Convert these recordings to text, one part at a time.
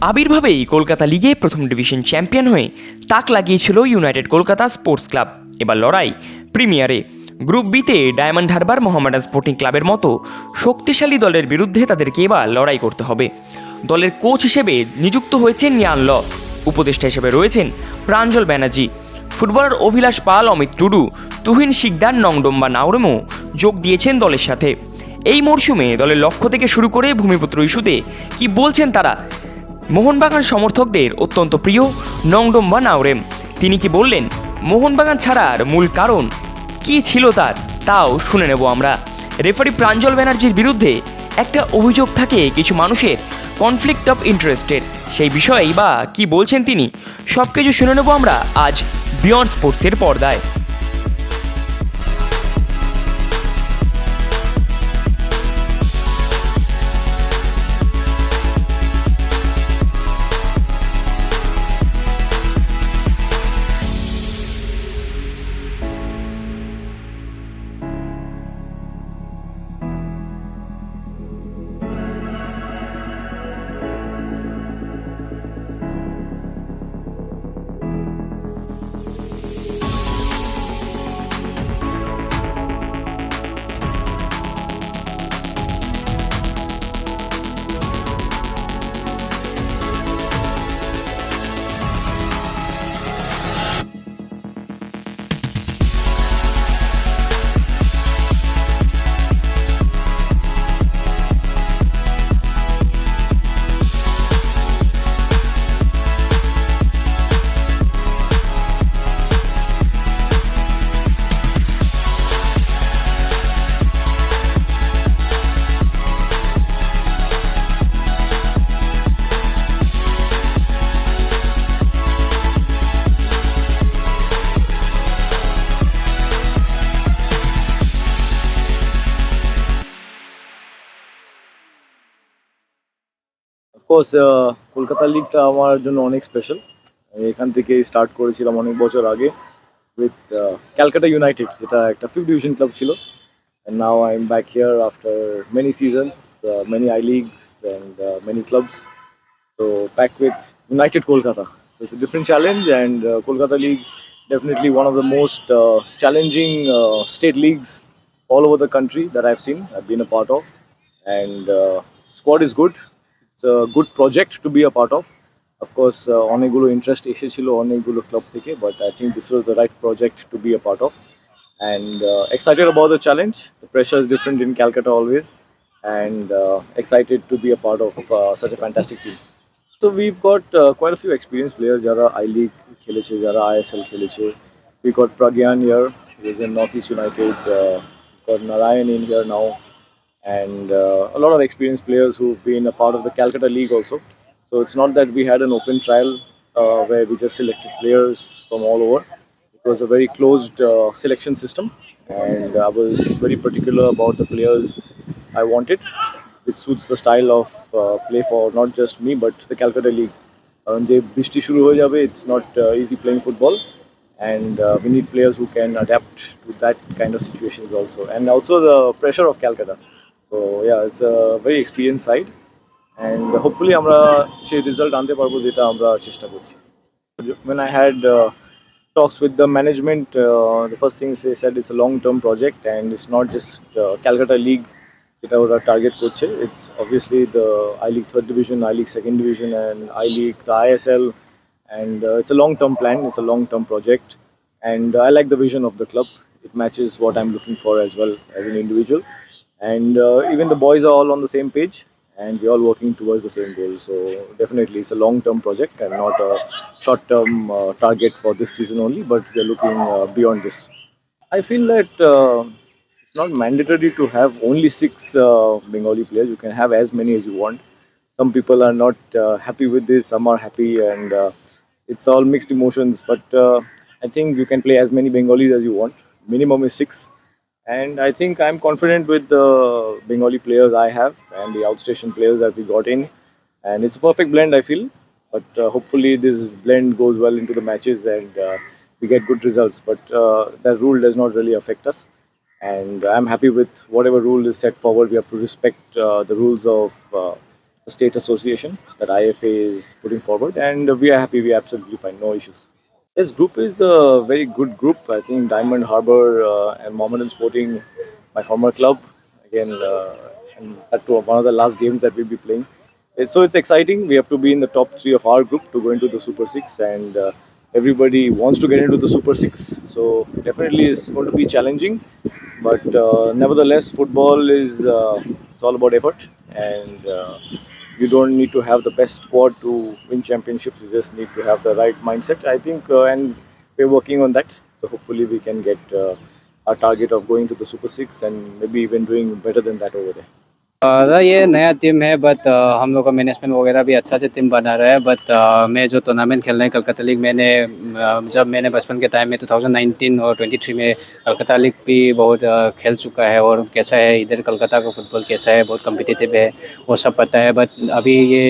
আবির্ভাবেই কলকাতা লিগে প্রথম division champion হয়ে তাক লাগিয়েছিল ইউনাইটেড কলকাতা স্পোর্টস ক্লাব। এবার লড়াই প্রিমিয়ারে। গ্রুপ বিতে ডায়মন্ড হারবার মোহামেডান স্পোর্টিং ক্লাবের মতো শক্তিশালী দলের বিরুদ্ধে তাদেরকে এবার লড়াই করতে হবে। দলের কোচ হিসেবে নিযুক্ত হয়েছেন নিয়ান ল। উপদেষ্টা হিসেবে রয়েছেন প্রাঞ্জল ব্যানার্জি। ফুটবলার অভিলাষ পাল, অমিত টুডু, তুহিন শিকদার, নংডম্বা নাওরেমও যোগ দিয়েছেন দলের সাথে। এই মরশুমে দলের লক্ষ্য থেকে শুরু করে ভূমিপুত্র ইস্যুতে কি বলছেন তারা? মোহনবাগান সমর্থকদের অত্যন্ত প্রিয় নংডম্বা নাওরেম। তিনি কি বললেন, মোহনবাগান ছাড়ার মূল কারণ কি ছিল তার, তাও শুনে নেব আমরা। রেফারি প্রাঞ্জল ব্যানার্জির বিরুদ্ধে একটা অভিযোগ থাকে কিছু মানুষের কনফ্লিক্ট অফ ইন্টারেস্টের সেই বিষয়েই বা কি বলছেন তিনি সব কিছু শুনে নেব আমরা আজ বিয়ন্ড স্পোর্টসের পর্দায়। অফকোর্স কলকাতা লিগটা আমার জন্য অনেক স্পেশাল এখান থেকে স্টার্ট করেছিলাম অনেক বছর আগে উইথ ক্যালকাটা ইউনাইটেড যেটা একটা ফিফথ ডিভিশন ক্লাব ছিল and now I'm back here after many seasons, uh, many I leagues and uh, many clubs. So back with United Kolkata. So it's a different challenge, and uh, Kolkata League definitely one of the most uh, challenging uh, state leagues all over the country that I've seen. I've been a part of, and uh, squad is good. It's a good project to be a part of. Of course, uh, অনেকগুলো interest এসেছিল অনেকগুলো club থেকে but I think this was the right project to be a part of and uh, excited about the challenge. The pressure is different in Calcutta always, and uh, excited to be a part of uh, such a fantastic team. So we've got uh, quite a few experienced players. Jara I League খেলেছে, যারা ISL খেলেছে. We got Pragyan here. He was in Northeast United. Uh, got Narayan in here now, and uh, a lot of experienced players who've been a part of the Calcutta League also. So it's not that we had an open trial uh, where we just selected players from all over. It was a very closed uh, selection system, and I was very particular about the players I wanted, which suits the style of uh, play for not just me but the Calcutta League. কারণ যে বৃষ্টি শুরু হয়ে যাবে it's not easy playing football and we need players who can adapt to that kind of situations also and also the pressure of Calcutta So yeah it's a very experience side and hopefully আমরা সেই result আনতে পারবো যেটা আমরা চেষ্টা করছি when I had uh, talks with the management, uh, the first thing they said it's a long-term project and it's not just uh, Calcutta League যেটা ওরা টার্গেট করছে it's obviously the I league third division I league second division and I league the ISL and it's a long-term plan, it's a long-term project and I like the vision of the club. It matches what I'm looking for as well as an individual and uh, even the boys are all on the same page and we're all working towards the same goal. So definitely, it's a long-term project and not a short-term uh, target for this season only. But we're looking uh, beyond this. I feel that uh, it's not mandatory to have only six uh, Bengali players. You can have as many as you want. Some people are not uh, happy with this. Some are happy, and it's all mixed emotions. But I think you can play as many Bengalis as you want. Minimum is six. And I think I'm confident with the Bengali players I have and the outstation players that we got in. And it's a perfect blend, I feel. But uh, hopefully, this blend goes well into the matches and uh, we get good results. But uh, that rule does not really affect us. And I'm happy with whatever rule is set forward. We have to respect uh, the rules of uh, state association that IFA is putting forward, and we are happy. We are absolutely fine. No issues. This group is a very good group. I think Diamond Harbour uh, and Mohammedan Sporting, my former club, again, uh, and that to one of the last games that we'll be playing. So it's exciting. We have to be in the top three of our group to go into the Super Six, and uh, everybody wants to get into the Super Six. So definitely, it's going to be challenging. But uh, nevertheless, football is uh, it's all about effort, and uh, you don't need to have the best squad to win championships. You just need to have the right mindset. I think, uh, and we're working on that. So hopefully, we can get uh, our target of going to the Super Six and maybe even doing better than that over there. अ, ये नया team है but हम लोग का management वगैरह भी अच्छा से टीम बना रहा है बट मैं जो टूर्नामेंट खेल रहे हैं कलकत्ता लीग मैंने जब मैंने बचपन के टाइम में 2019 और 23 में कलकत्ता लीग भी बहुत खेल चुका है और कैसा है इधर कलकत्ता का फुटबॉल कैसा है बहुत कम्पिटिटिव है वो सब पता है बट अभी ये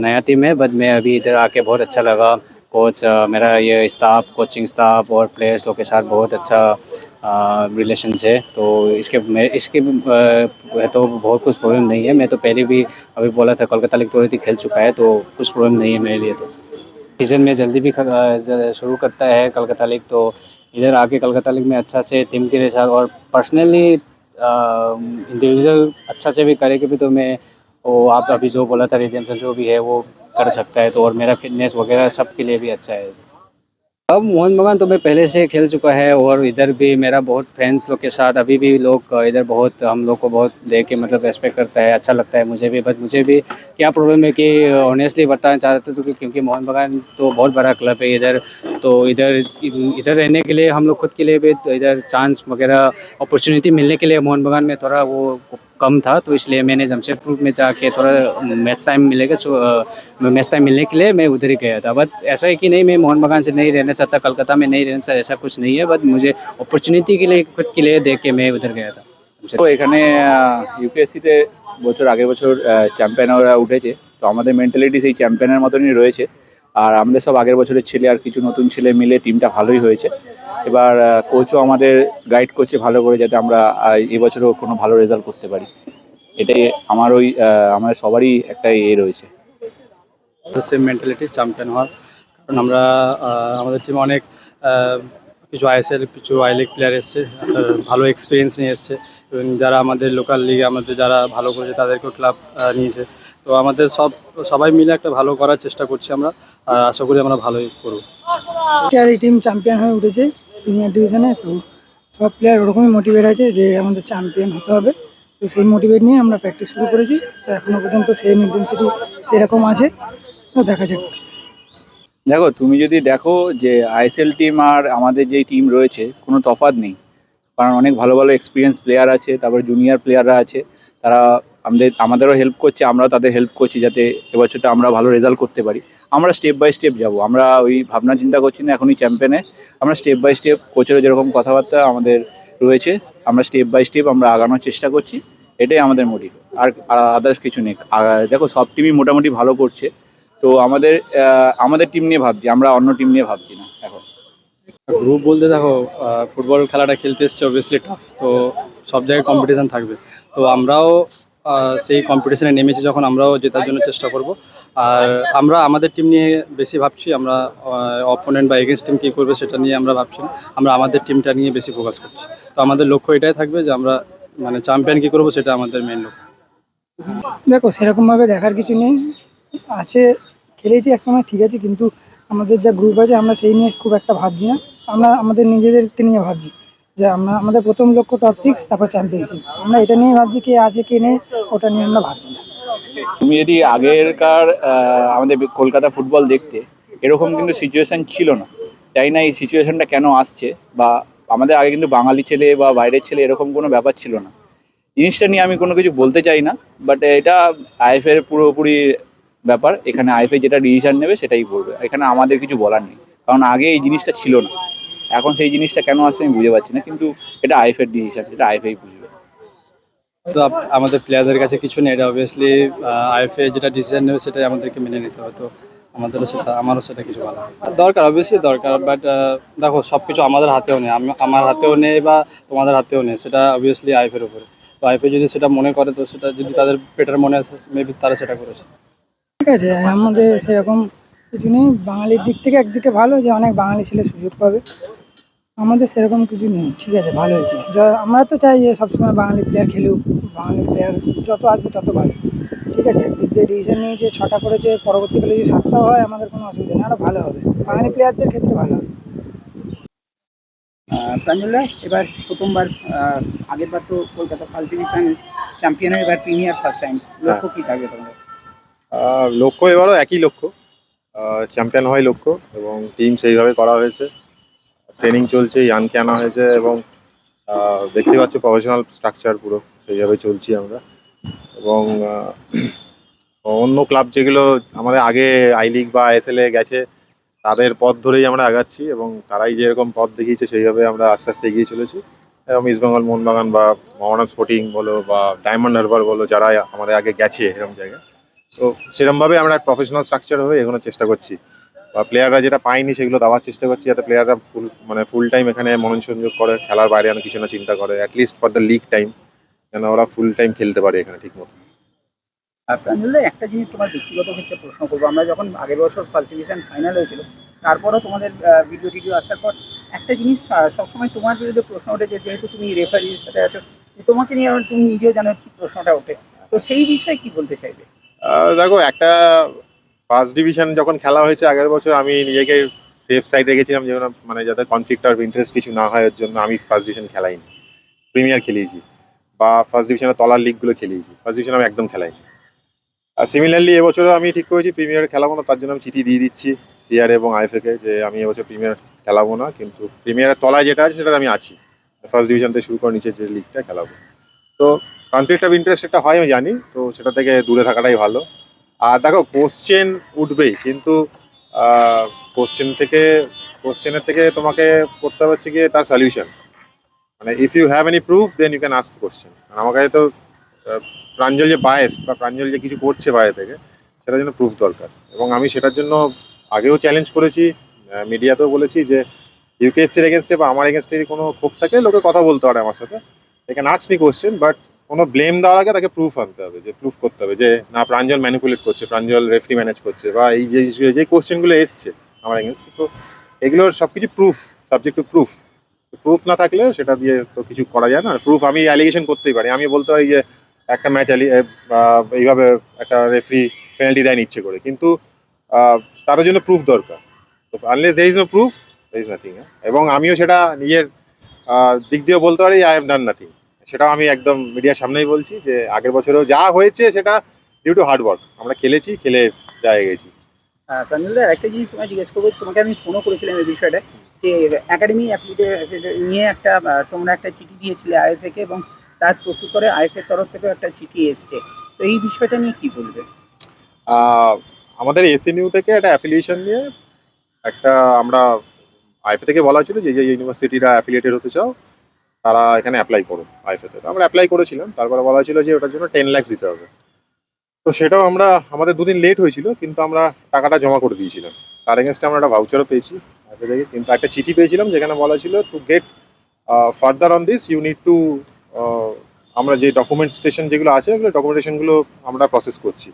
नया टीम है बट मैं अभी इधर आके बहुत अच्छा लगा। कोच मेरा ये स्टाफ कोचिंग स्टाफ और प्लेयर्स लोग के साथ बहुत अच्छा रिलेशन है। तो इसके, मैं, इसके तो बहुत कुछ प्रॉब्लम नहीं है। मैं तो पहले भी अभी बोला था, कोलकाता लीग तो खेल चुका है तो कुछ प्रॉब्लम नहीं है मेरे लिए तो। सीज़न में जल्दी भी शुरू करता है कलकत्ता लीग तो इधर आके कलकत्ता लीग में अच्छा से टीम के साथ और पर्सनली इंडिविजुअल अच्छा से भी करेगी भी तो मैं, वो आप अभी जो बोला था रिडेम्पशन जो भी है, वो कर सकता है तो और मेरा फिटनेस वगैरह सब के लिए भी अच्छा है। अब मोहन बगान तो मैं पहले से खेल चुका है और इधर भी मेरा बहुत फ्रेंड्स लोग के साथ अभी भी लोग इधर बहुत हम लोग को बहुत दे के मतलब रेस्पेक्ट करता है अच्छा लगता है मुझे भी बट मुझे भी क्या प्रॉब्लम है कि ऑनेस्टली बताना चाहते थे कि क्योंकि मोहन बगान तो बहुत बड़ा क्लब है इधर तो इधर इधर रहने के लिए हम लोग खुद के लिए भी तो इधर चांस वगैरह अपॉर्चुनिटी मिलने के लिए मोहन बगान में थोड़ा वो कम था तो इसलिए मैंने जमशेदपुर में जाके थोड़ा मैच टाइम मिलेगा मैच टाइम मिलने के लिए मैं उधर ही गया था बट ऐसा है कि नहीं मैं मोहन बगान से नहीं रहना चाहता कलकत्ता में नहीं रहना चाहता ऐसा कुछ नहीं है बट मुझे अपॉर्चुनिटी के लिए खुद के लिए देख के मैं उधर गया था তো এখানে ইউপিএসসিতে বছর আগের বছর চ্যাম্পিয়ন ওরা উঠেছে তো আমাদের মেন্টালিটি সেই চ্যাম্পিয়নের মতনই রয়েছে আর আমাদের সব আগের বছরের ছেলে আর কিছু নতুন ছেলে মিলে টিমটা ভালোই হয়েছে। এবার কোচও আমাদের গাইড করছে ভালো করে যাতে আমরা এবছরও কোনো ভালো রেজাল্ট করতে পারি। এটাই আমার ওই আমাদের সবারই একটা এ রয়েছে। সেম মেন্টালিটি চ্যাম্পিয়ন হওয়ার। কারণ আমরা আমাদের টিমে অনেক কিছু আইএসএল কিছু আই লিগ প্লেয়ার এসছে ভালো এক্সপিরিয়েন্স নিয়ে এসছে। এবং যারা আমাদের লোকাল লিগে আমাদের যারা ভালো করেছে, তাদেরকেও ক্লাব নিয়েছে। তো আমাদের সব, সবাই মিলে একটা ভালো করার চেষ্টা করছি আমরা। আশা করি আমরা ভালোই করব। এই টিম চ্যাম্পিয়ন হয়ে উঠেছে প্রিমিয়ার ডিভিশনে তো সব প্লেয়ার ওরকমই মোটিভেট আছে যে আমাদের চ্যাম্পিয়ন হতে হবে। তো সেই মোটিভেট নিয়ে আমরা প্র্যাকটিস শুরু করেছি। তো এখনও পর্যন্ত সেম ইন্টেন্সিটি সেরকম আছে। তো দেখা যাক। দেখো তুমি যদি দেখো যে আইএসএল টিম আর আমাদের যেই টিম রয়েছে কোনো তফাৎ নেই। কারণ অনেক ভালো ভালো এক্সপিরিয়েন্স প্লেয়ার আছে তারপর জুনিয়র প্লেয়াররা আছে তারা আমাদের, আমাদেরও হেল্প করছে, আমরাও তাদের হেল্প করছি যাতে এবছরটা আমরা ভালো রেজাল্ট করতে পারি। আমরা স্টেপ বাই স্টেপ যাব। আমরা ওই ভাবনা চিন্তা করছি না, এখনই চ্যাম্পিয়নে আমরা স্টেপ বাই স্টেপ কোচেরও যেরকম কথাবার্তা আমাদের রয়েছে, আমরা স্টেপ বাই স্টেপ আমরা আগানোর চেষ্টা করছি। এটাই আমাদের মোটিভ আর আদার্স কিছু নেই। দেখো, সব টিমই মোটামুটি ভালো করছে। তো আমাদের আমাদের টিম নিয়ে ভাবছি, আমরা অন্য টিম নিয়ে ভাবছি না, এখন। গ্রুপ বলতে দেখো ফুটবল খেলাটা খেলতে এসছে অবভিয়াসলি টাফ তো সব জায়গায় কম্পিটিশান থাকবে। তো আমরাও সেই কম্পিটিশনে নেমেছি যখন আমরাও জেতার জন্য চেষ্টা করব। আর আমরা, আমাদের টিম নিয়ে বেশি ভাবছি আমরা অপোনেন্ট বা এগেনস্ট টিম কী করবে সেটা নিয়ে আমরা ভাবছি আমরা আমাদের টিমটা নিয়ে বেশি ফোকাস করছি। তো আমাদের লক্ষ্য এটাই থাকবে যে আমরা মানে চ্যাম্পিয়ন কী করব সেটা আমাদের মেন লক্ষ্য। দেখো সেরকমভাবে দেখার কিছু নেই। আছে, খেলেছি একসময়, ঠিক আছে, কিন্তু আমাদের যা গ্রুপ আছে, আমরা সেই নিয়ে খুব একটা ভাবছি না। আমরা, আমাদের নিজেদেরকে নিয়ে ভাবছি। যে আমরা, আমাদের প্রথম লক্ষ্য টপ সিক্স তারপর চ্যাম্পিয়নশিপ আমরা এটা নিয়ে ভাবছি কে আছে, কে নেই, ওটা নিয়ে আমরা ভাবছি না। তুমি যদি আগেরকার আমাদের কলকাতা ফুটবল দেখতে, এরকম কিন্তু সিচুয়েশন ছিল না। তাই না, এই সিচুয়েশনটা কেন আসছে? বা আমাদের আগে কিন্তু বাঙালি ছেলে বা বাইরের ছেলে এরকম কোনো ব্যাপার ছিল না। জিনিসটা নিয়ে আমি কোনো কিছু বলতে চাই না বাট এটা আইএফের পুরোপুরি ব্যাপার। এখানে আইএফএ যেটা ডিসিশন নেবে, সেটাই করবে এখানে আমাদের কিছু বলার নেই। কারণ আগে এই জিনিসটা ছিল না। এখন সেই জিনিসটা কেন আসছে আমি বুঝতে পারছি না কিন্তু এটা আইএফের ডিসিশন এটা আইএফএই বুঝবে। তো আমাদের প্লেয়ারদের কাছে কিছু নেই এটা অবভিয়াসলি আইএফএ যেটা ডিসিশন নেবে সেটাই আমাদেরকে মেনে নিতে হবে তো আমাদেরও সেটা আমারও সেটা কিছু ভালো দরকার অবভিয়াসলি দরকার বাট দেখো সব কিছু আমাদের হাতেও নেই আমি আমার হাতেও নেই বা তোমাদের হাতেও নেই সেটা অবভিয়াসলি আইএফের উপরে। তো আইপিএ যদি সেটা মনে করে তো সেটা যদি তাদের বেটার মনে আছে মেবি তারা সেটা করেছে। ঠিক আছে আমাদের সেরকম কিছু নেই বাঙালির দিক থেকে একদিকে ভালো যে অনেক বাঙালি ছেলে সুযোগ পাবে। আমাদের সেরকম কিছু নেই। ঠিক আছে ভালো হয়েছে। যা- আমরা তো চাই যে সবসময় বাঙালি প্লেয়ার খেলুক বাঙালি প্লেয়ার যত আসবে তত ভালো। ঠিক আছে একদিক দিয়ে ডিসিশন নিয়েছে ছটা করেছে পরবর্তীকালে যদি সাতটাও হয় আমাদের কোনো অসুবিধা নেই আরও ভালো হবে। বাঙালি প্লেয়ারদের ক্ষেত্রে ভালো হবে। প্রাঞ্জলরা এবার প্রথমবার আগের বার তো কলকাতা ফার্স্ট ডিভিশন চ্যাম্পিয়ন এবার প্রিমিয়ার ফার্স্ট টাইম লক্ষ্য কি থাকবে তোমাদের? লক্ষ্য এবারও একই লক্ষ্য। চ্যাম্পিয়ন হয় লক্ষ্য এবং টিম সেইভাবে করা হয়েছে। ট্রেনিং চলছে ইয়ানকে আনা হয়েছে এবং দেখতে পাচ্ছ প্রফেশনাল স্ট্রাকচার পুরো, সেইভাবে চলছি আমরা। এবং অন্য ক্লাব যেগুলো আমাদের আগে আই লিগ বা আইএসএল এ গেছে, তাদের পথ ধরেই আমরা আগাচ্ছি এবং তারাই যেরকম পথ দেখিয়েছে, সেইভাবে আমরা আস্তে আস্তে এগিয়ে চলেছি। এবং ইস্টবেঙ্গল মোহনবাগান বা মোহামেডান স্পোর্টিং বলো বা ডায়মন্ড হারবার বলো যারা আমাদের আগে গেছে এরকম জায়গায়। তো সেরকমভাবে আমরা প্রফেশনাল স্ট্রাকচার হয়ে এগোনোর চেষ্টা করছি। বা প্লেয়াররা যেটা পায়নি সেগুলো দেওয়ার চেষ্টা করছি যাতে প্লেয়াররা ফুল মানে ফুল টাইম এখানে মনোসংযোগ করে খেলার বাইরে যেন কিছু না চিন্তা করে at least for the league time যেন ওরা ফুল টাইম খেলতে পারে এখানে ঠিক মতো। একটা জিনিস তোমার ব্যক্তিগত ক্ষেত্রে প্রশ্ন করব। আমরা যখন আগের বছর ফার্স্ট ডিভিশন ফাইনাল হয়েছিল তারপরও তোমাদের ভিডিও টিডিও আসার পর একটা জিনিস সবসময় তোমার বিরুদ্ধে প্রশ্ন ওঠে যে যেহেতু তুমি রেফারির সাথে আছো তোমাকে নিয়ে তুমি নিজেও জানো প্রশ্নটা ওঠে। তো সেই বিষয়ে কি বলতে চাইবে? দেখো একটা ফার্স্ট ডিভিশন যখন খেলা হয়েছে আগের বছর, আমি নিজেকে সেফ সাইড রেখেছিলাম যেন মানে যাতে কনফ্লিক্ট অফ ইন্টারেস্ট কিছু না হয়, ওর জন্য আমি ফার্স্ট ডিভিশন খেলাইনি। প্রিমিয়ার খেলিয়েছি। বা ফার্স্ট ডিভিশনের তলার লিগগুলো খেলিয়েছি। ফার্স্ট ডিভিশন আমি একদম খেলাইনি। আর সিমিলারলি এবছরও আমি ঠিক করেছি প্রিমিয়ার খেলাবো না, তার জন্য আমি চিঠি দিয়ে দিচ্ছি সিআর এবং আইএফএকে যে আমি এবছর প্রিমিয়ার খেলাবো না, কিন্তু প্রিমিয়ারের তলায় যেটা আছে সেটা আমি আছি। ফার্স্ট ডিভিশন থেকে শুরু করে নিচে যে লিগটা খেলাবো। তো কনফ্লিক্ট অফ ইন্টারেস্ট একটা হয়, আমি জানি, তো সেটা থেকে দূরে থাকাটাই ভালো। আর দেখো কোশ্চেন উঠবেই, কিন্তু কোশ্চেন থেকে কোশ্চেনের থেকে তোমাকে করতে হচ্ছে গিয়ে তার সলিউশন মানে if you have any proof then you can ask question আমার কাছে তো প্রাঞ্জল যে বায়েস বা প্রাঞ্জল যে কিছু করছে বাইরে থেকে, সেটার জন্য প্রুফ দরকার। এবং আমি সেটার জন্য আগেও চ্যালেঞ্জ করেছি মিডিয়াতেও বলেছি যে ইউকেএসসির এগেনস্টে বা আমার এগেনস্টে কোনো ক্ষোভ থাকে, লোকে কথা বলতে পারে আমার সাথে। এখানে মি কোশ্চেন বাট কোনো ব্লেম দেওয়ার আগে তাকে প্রুফ আনতে হবে, যে প্রুফ করতে হবে, যে না, প্রাঞ্জল ম্যানিপুলেট করছে, প্রাঞ্জল রেফারি ম্যানেজ করছে, বা এই যে যে কোশ্চেনগুলো এসছে আমার এগেনস্ট তো এগুলোর সব কিছু proof subject to proof proof না থাকলে সেটা দিয়ে তো কিছু করা যায় না। প্রুফ আমি অ্যালিগেশন করতেই পারি। আমি বলতে পারি যে একটা ম্যাচ এইভাবে একটা রেফারি পেনাল্টি দেয় ইচ্ছে করে। কিন্তু তার জন্য প্রুফ দরকার। তো unless there is no proof there is nothing এবং আমিও সেটা নিজের দিক দিয়েও বলতে পারি আই এম ডান নাথিং সেটাও আমি একদম মিডিয়ার সামনেই বলছি যে আগের বছরেও যা হয়েছে সেটা ডিউ টু হার্ড ওয়ার্ক আমরা খেলেছি খেলে জায়গায় গেছি। প্রাঞ্জলদা একটা জিনিস তোমায় জিজ্ঞেস করব তোমাকে আমি ফোনও করেছিলাম এই বিষয়টা যে একাডেমি নিয়ে একটা তোমরা একটা চিঠি দিয়েছিলে আইএফএকে এবং তার প্রত্যুত্তরে আইএফএর তরফ থেকেও একটা চিঠি এসছে। তো এই বিষয়টা নিয়ে কি বলবে? আমাদের এসএনইউ থেকে একটা অ্যাফিলিয়েশন নিয়ে একটা আমরা আইফে থেকে বলা ছিল যে যে ইউনিভার্সিটিরা অ্যাফিলিয়েটেড হতে চাও তারা এখানে অ্যাপ্লাই করো আইফেতে তো। আমরা অ্যাপ্লাই করেছিলাম, তারপরে বলা ছিল যে ওটার জন্য টেন ল্যাক্স দিতে হবে। তো সেটাও আমরা, আমাদের দুদিন লেট হয়েছিল, কিন্তু আমরা টাকাটা জমা করে দিয়েছিলাম। তার এগেনস্টে আমরা একটা ভাউচারও পেয়েছি আইফে থেকে। কিন্তু একটা চিঠি পেয়েছিলাম, যেখানে বলা ছিল to get further on this you need to আমরা যে ডকুমেন্টেশন যেগুলো আছে, ওগুলো ডকুমেন্টেশনগুলো আমরা প্রসেস করছি।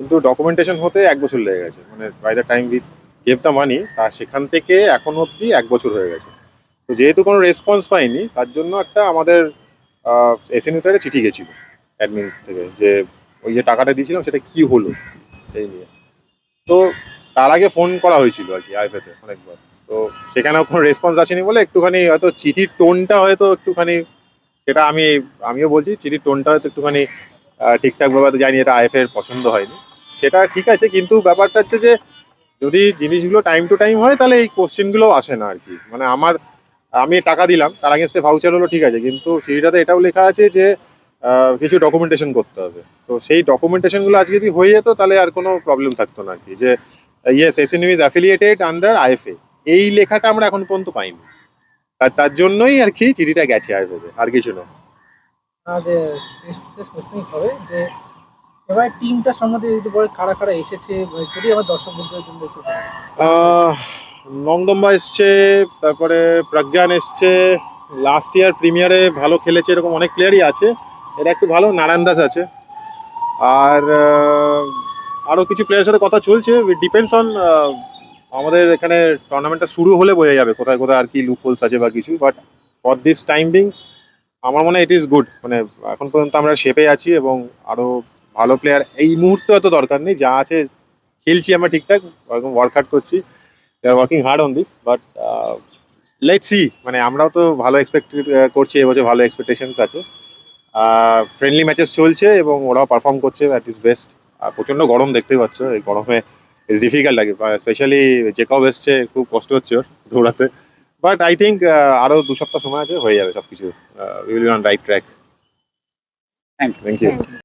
কিন্তু ডকুমেন্টেশন হতে এক বছর লেগে গেছে। মানে by the time we gave the money তা সেখান থেকে এখন অবধি এক বছর হয়ে গেছে। তো যেহেতু কোনো রেসপন্স পাইনি, তার জন্য একটা আমাদের এসএনইউতে চিঠি গেছিল অ্যাডমিন থেকে যে ওই যে টাকাটা দিয়েছিলাম সেটা কি হলো এই নিয়ে। তো তার আগে ফোন করা হয়েছিল আর কি আইফেতে অনেকবার। তো সেখানেও কোনো রেসপন্স আসেনি বলে একটুখানি হয়তো চিঠির টোনটা হয়তো একটুখানি, সেটা আমি, আমিও বলছি চিঠির টোনটা হয়তো একটুখানি ঠিকঠাকভাবে জানি এটা আইএফের পছন্দ হয়নি। সেটা ঠিক আছে, কিন্তু ব্যাপারটা হচ্ছে যে যদি জিনিসগুলো টাইম টু টাইম হয় তাহলে এই কোশ্চেনগুলো আসে না আর কি। মানে আমার আমি টাকা দিলাম তার আগেনস্টে ভাউচার হলো ঠিক আছে। কিন্তু সেইটাতে এটাও লেখা আছে যে কিছু ডকুমেন্টেশন করতে হবে। তো সেই ডকুমেন্টেশনগুলো আজকে যদি হয়ে যেত তাহলে আর কোনো প্রবলেম থাকতো না আর কি। যে yes SNU is affiliated under IFA এই লেখাটা আমরা এখন পর্যন্ত পাইনি। তার তার জন্যই আর কি চিঠিটা গেছে আইএফএতে আর কিছু না আর হবে যে এবার টিমটা সম্বন্ধে যদি বলে কারা কারা এসেছে যদি আমার দর্শক বন্ধুদের জন্য নংদম্বা এসছে, তারপরে প্রজ্ঞান এসছে লাস্ট ইয়ার প্রিমিয়ারে ভালো খেলেছে, এরকম অনেক প্লেয়ারই আছে। এটা একটু ভালো, নারায়ণ দাস আছে। আর আরও কিছু প্লেয়ারের সাথে কথা চলছে। ডিপেন্ডস অন আমাদের এখানে টুর্নামেন্টটা শুরু হলে বোঝা যাবে কোথায় কোথায় আর কি লুপ হোলস আছে বা কিছু। But for this time being আমার মনে হয় ইট ইজ গুড মানে এখন পর্যন্ত আমরা শেপে আছি এবং আরও ভালো প্লেয়ার এই মুহূর্তে হয়তো দরকার নেই। যা আছে, খেলছি আমরা ঠিকঠাক। ওরকম ওয়ার্কআউট করছি। Working hard on this but let see মানে আমরাও তো ভালো এক্সপেক্ট করছি এবছর ভালো এক্সপেকটেশনস আছে। ফ্রেন্ডলি ম্যাচেস চলছে এবং ওরাও পারফর্ম করছে অ্যাট ইস বেস্ট আর প্রচণ্ড গরম দেখতেই পাচ্ছ এই গরমে ইটস ডিফিকাল্ট লাগে স্পেশালি জেকব এসছে খুব কষ্ট হচ্ছে ওর দৌড়াতে। বাট আই থিঙ্ক আরও দু সপ্তাহ সময় আছে হয়ে যাবে সব কিছু will on right track Thank you. Thank you